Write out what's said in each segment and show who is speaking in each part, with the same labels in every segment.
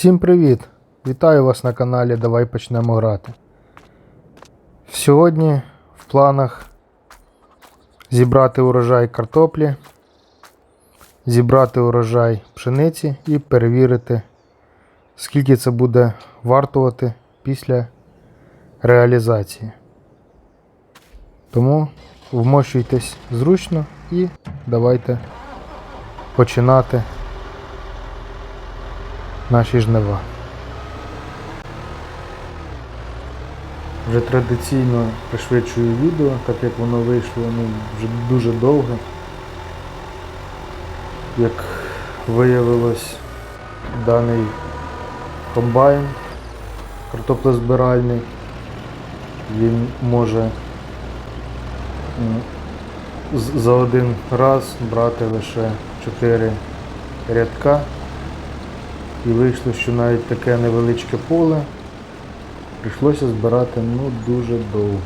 Speaker 1: Всім привіт! Вітаю вас на каналі Давай почнемо грати. Сьогодні в планах зібрати урожай картоплі, зібрати урожай пшениці і перевірити, скільки це буде вартувати після реалізації. Тому вмощуйтесь зручно і давайте починати наші жнива. Вже традиційно пришвидшую відео, так як воно вийшло ну, вже дуже довго. Як виявилось, даний комбайн картоплезбиральний, він може за один раз брати лише 4 рядка. І вийшло, що навіть таке невеличке поле прийшлося збирати ну дуже довго.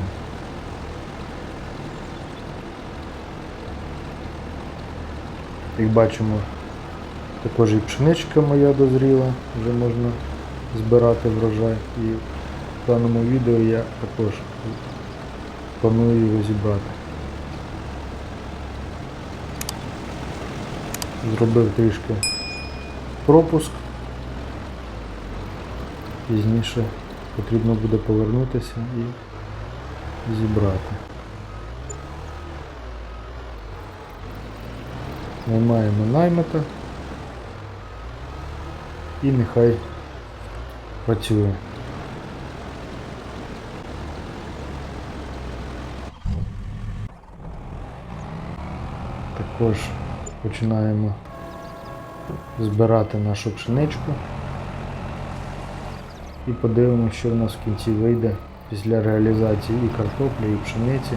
Speaker 1: Як бачимо, також і пшеничка моя дозріла, вже можна збирати врожай. І в даному відео я також планую його зібрати. Зробив трішки пропуск. Пізніше потрібно буде повернутися і зібрати. Наймаємо наймета і нехай працює. Також починаємо збирати нашу пшеничку і подивимося, що в нас в кінці вийде після реалізації і картоплі, і пшениці.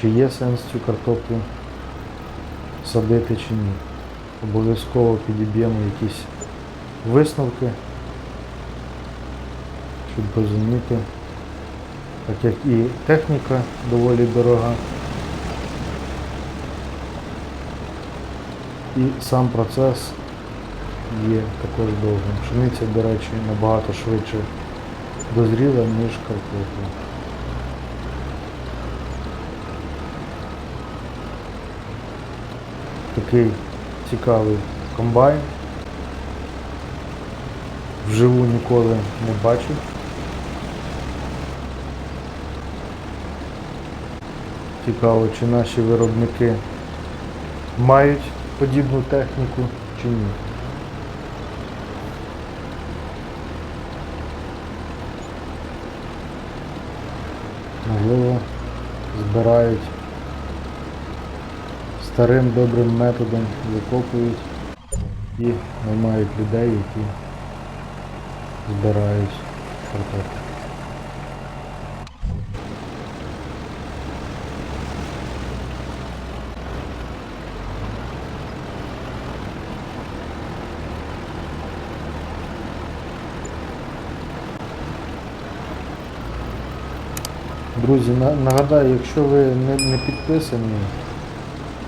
Speaker 1: Чи є сенс цю картоплю садити чи ні. Обов'язково підіб'ємо якісь висновки, щоб розуміти, так як і техніка доволі дорога. І сам процес є також довгим. Пшениця, до речі, набагато швидше дозріла, ніж картопля. Такий цікавий комбайн. Вживу ніколи не бачив. Цікаво, чи наші виробники мають подібну техніку чи ні. Можливо, збирають старим добрим методом, викопують і наймають людей, які збирають картоплю. Друзі, на- нагадаю, якщо ви не підписані,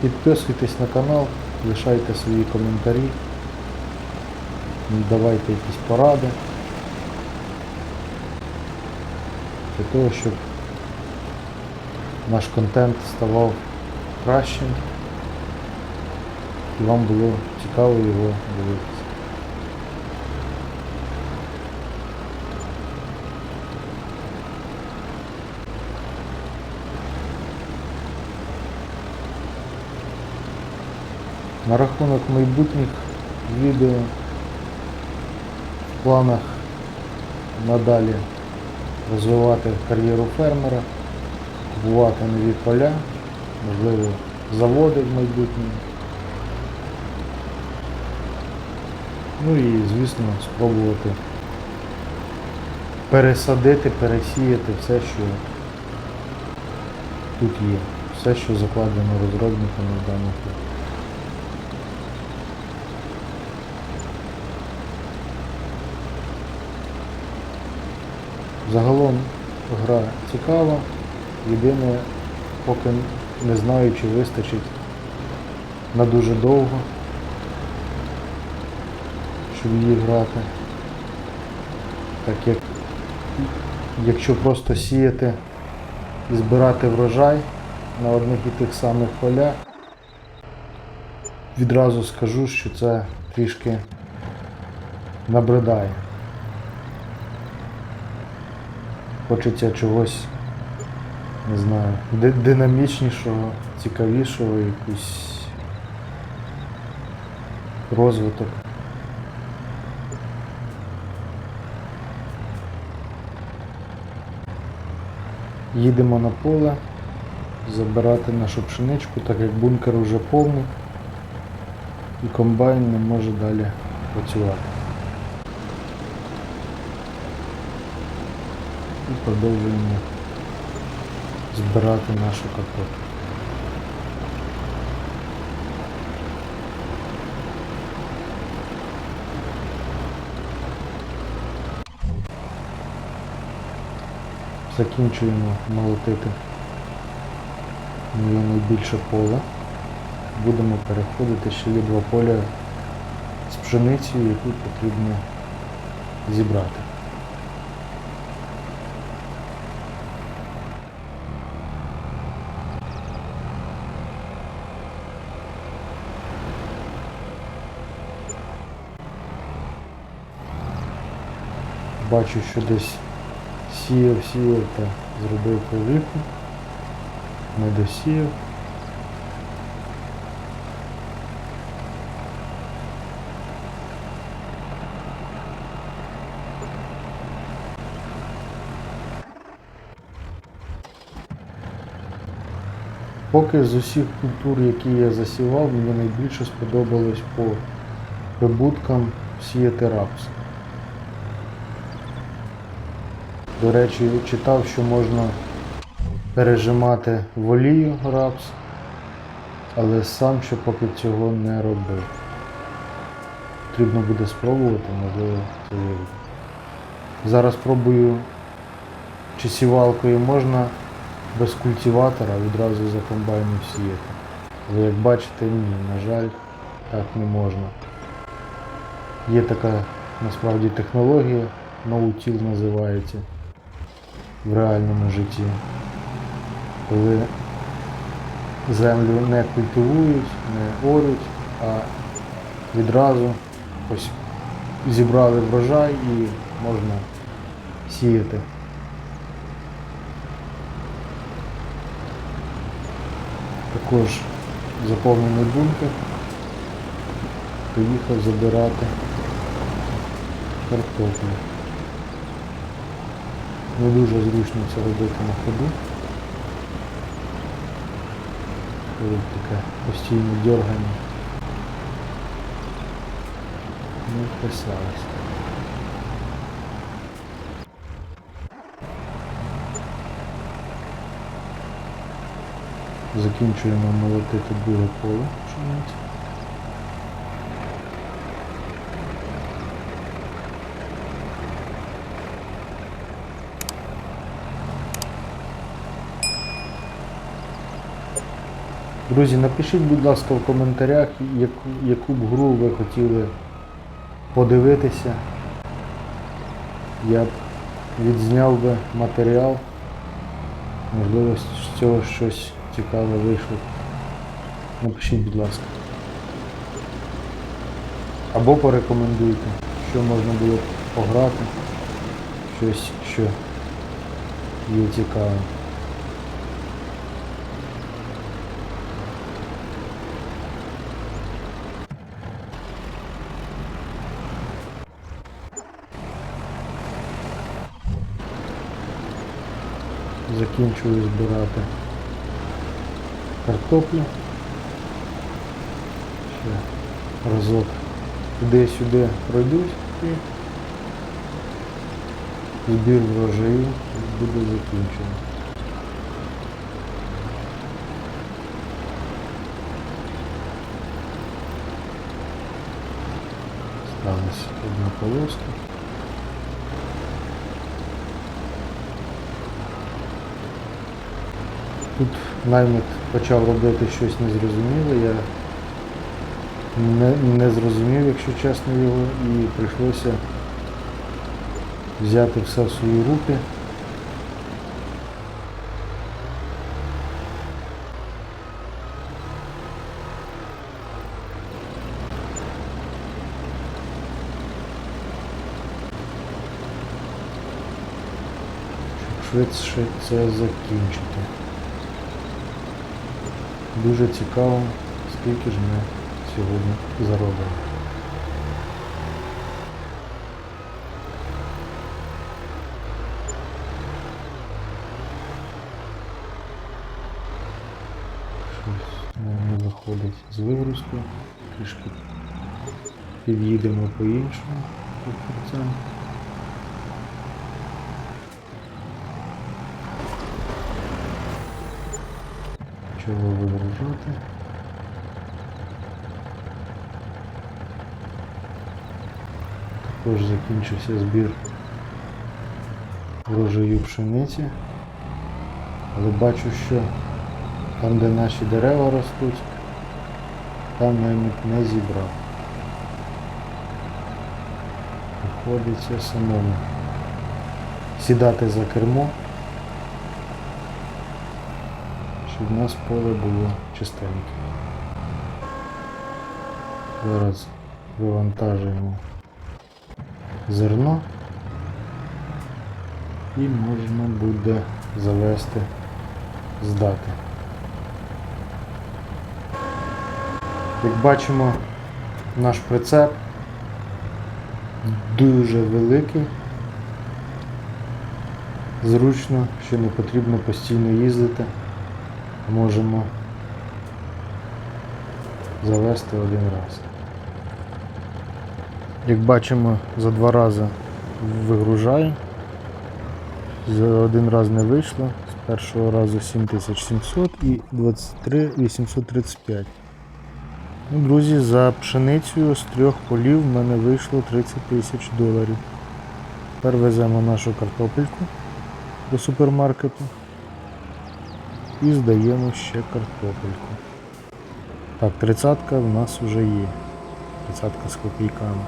Speaker 1: підписуйтесь на канал, лишайте свої коментарі, давайте якісь поради. Для того, щоб наш контент ставав кращим. І вам було цікаво його дивитися. На рахунок майбутніх відео в планах надалі розвивати кар'єру фермера, купувати нові поля, можливо, заводи в майбутньому. Ну і, звісно, спробувати пересадити, пересіяти все, що тут є, все, що закладено розробниками в даному Загалом гра цікава. Єдине, поки не знаю, чи вистачить на дуже довго, щоб її грати. Так як якщо просто сіяти і збирати врожай на одних і тих самих полях, відразу скажу, що це трішки набридає. Хочеться чогось, не знаю, динамічнішого, цікавішого, якийсь розвиток. Їдемо на поле забирати нашу пшеничку, так як бункер вже повний і комбайн не може далі працювати. І продовжуємо збирати нашу картоплю. Закінчуємо молотити моє найбільше поле. Будемо переходити ще є два поля з пшеницею, яку потрібно зібрати. Бачу, що десь сіяв, сіяв та зробив повіку, не досіяв. Поки з усіх культур, які я засівав, мені найбільше сподобалось по прибуткам сіяти рапс. До речі, читав, що можна пережимати в олію рапс, але сам ще поки цього не робив. Потрібно буде спробувати, можливо, це вийде. Зараз пробую, чи сівалкою можна без культиватора відразу за комбайном сіяти. Але як бачите, ні, на жаль, так не можна. Є така насправді технологія, ноутіл називається в реальному житті. Коли землю не культивують, не орють, а відразу ось зібрали врожай і можна сіяти. Також заповнений бункер. Поїхав забирати картоплю. Не дуже зручно це робити на ходу. Коли таке постійне дергання. Не вписалось. Закінчуємо молотити друге поле пшениці. Друзі, напишіть, будь ласка, в коментарях, яку, яку б гру ви хотіли подивитися. Я б відзняв би матеріал. Можливо, з цього щось цікаве вийшло. Напишіть, будь ласка. Або порекомендуйте, що можна було б пограти, щось, що є цікаве. Закінчую збирати картоплю. Ще разок туди-сюди пройдусь і збір врожаю буде закінчено. Сталася одна полоска. Тут наймит почав робити щось незрозуміле, я Не, не зрозумів, якщо чесно, його, і прийшлося взяти все в свої руки. Швидше це закінчити. Дуже цікаво, скільки ж ми сьогодні заробимо. Щось виходить з вигрузкою. Трішки під'їдемо по кільцям. Чого вигружати? Також закінчився збір врожаю пшениці. Але бачу, що там, де наші дерева ростуть, там навіть не зібрав. Приходиться самому сідати за кермо, щоб у нас поле було чистеньке. Зараз вивантажуємо зерно і можна буде завести здати. Як бачимо, наш прицеп дуже великий. Зручно, що не потрібно постійно їздити. Можемо завести один раз. Як бачимо, за два рази вигружаю. За один раз не вийшло. З першого разу 7700 і 23 835. Ну, друзі, за пшеницею з трьох полів в мене вийшло 30 тисяч доларів. Тепер веземо нашу картопельку до супермаркету і здаємо ще картопельку. Так, тридцятка в нас вже є. Тридцятка з копійками.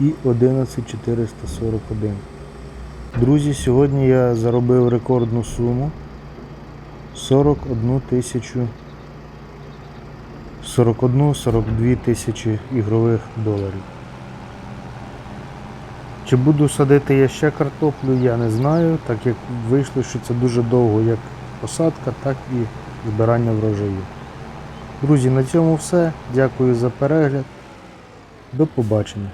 Speaker 1: І 11441. Друзі, сьогодні я заробив рекордну суму 41 тисячу 41-42 тисячі ігрових доларів. Чи буду садити я ще картоплю, я не знаю, так як вийшло, що це дуже довго як посадка, так і збирання врожаю. Друзі, на цьому все. Дякую за перегляд. До побачення.